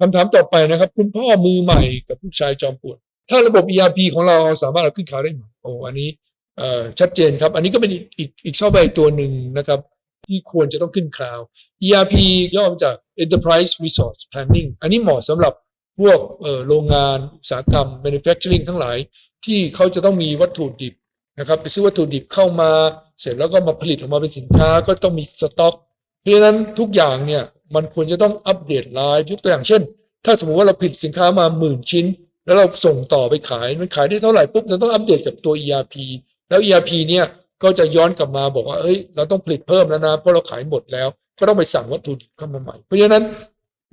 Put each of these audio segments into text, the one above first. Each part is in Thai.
คำถามต่อไปนะครับ คุณพ่อมือใหม่กับลูกชายจอมปวกถ้าระบบ ERP ของเราสามารถเอาขึ้นคลาวได้ไหมโอ้อันนี้ชัดเจนครับ อันนี้ก็เป็นอีกอีกอีกซอฟต์แวร์อีกตัวหนึ่งนะครับ ที่ควรจะต้องขึ้นคลาว ERP ย่อมาจาก Enterprise Resource Planning อันนี้เหมาะสำหรับพวกโรงงานอุตสาหกรรม manufacturing ทั้งหลาย ที่เขาจะต้องมีวัตถุดิบนะครับไปซื้อวัตถุดิบเข้ามา เสร็จแล้วก็มาผลิตออกมาเป็นสินค้าก็ต้องมีสต็อก เพราะฉะนั้นทุกอย่างเนี่ย มันควรจะต้องอัปเดตไลน์ยกตัวอย่างเช่น ถ้าสมมติว่าเราผลิตสินค้ามาหมื่นชิ้น แล้วเราส่งต่อไปขายมันขายได้เท่าไหร่ปุ๊บเราต้องอัปเดตกับตัว ERP แล้ว ERP เนี่ยก็จะย้อนกลับมาบอกว่าเอ้ยเราต้องผลิตเพิ่มแล้วนะเพราะเราขายหมดแล้ว ก็ต้องไปสั่งวัตถุดิบเข้ามาใหม่ เพราะฉะนั้น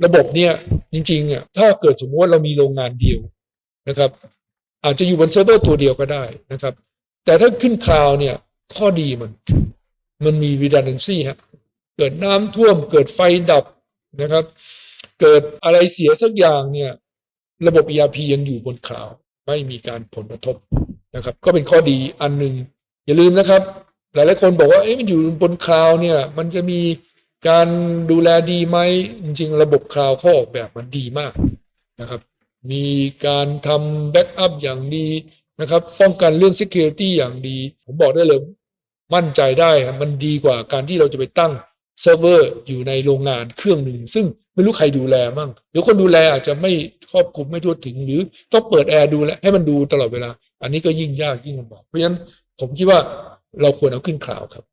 ระบบเนี่ยจริงๆอะถ้าเกิดสมมติว่าเรามีโรงงานเดียวนะครับ อาจจะอยู่บนเซิร์ฟเวอร์ตัวเดียวก็ได้นะครับ แต่ถ้าขึ้นคลาวเนี่ยข้อดีมัน มันมี redundancy ฮะ เกิดน้ำท่วม เกิดไฟดับนะครับ เกิดอะไรเสียสักอย่างเนี่ย ระบบ ERP ยังอยู่บนคลาวด์ไม่มีการผลกระทบนะครับ ก็เป็นข้อดีอันหนึ่งอย่าลืมนะครับ หลายๆคนบอกว่าเอ๊ะมันอยู่บนคลาวด์เนี่ย มันจะมีการดูแลดีไหมจริงๆ ระบบคลาวด์เขาออกแบบมันดีมากนะครับ มีการทำแบ็กอัพอย่างดีนะครับ ป้องกันเรื่อง Security อย่างดี ผมบอกได้เลย มั่นใจได้ครับมันดีกว่าการที่เราจะไปตั้ง เซิร์ฟเวอร์อยู่ในโรงงานเครื่องหนึ่งซึ่งไม่รู้ใครดูแลมั่งหรือคนดูแลอาจจะไม่ครอบคลุมไม่ทั่วถึง หรือต้องเปิดแอร์ดูแลให้มันดูตลอดเวลา อันนี้ก็ยิ่งยากยิ่งลำบากเพราะฉะนั้นผมคิดว่าเราควรเอาขึ้นข่าวครับ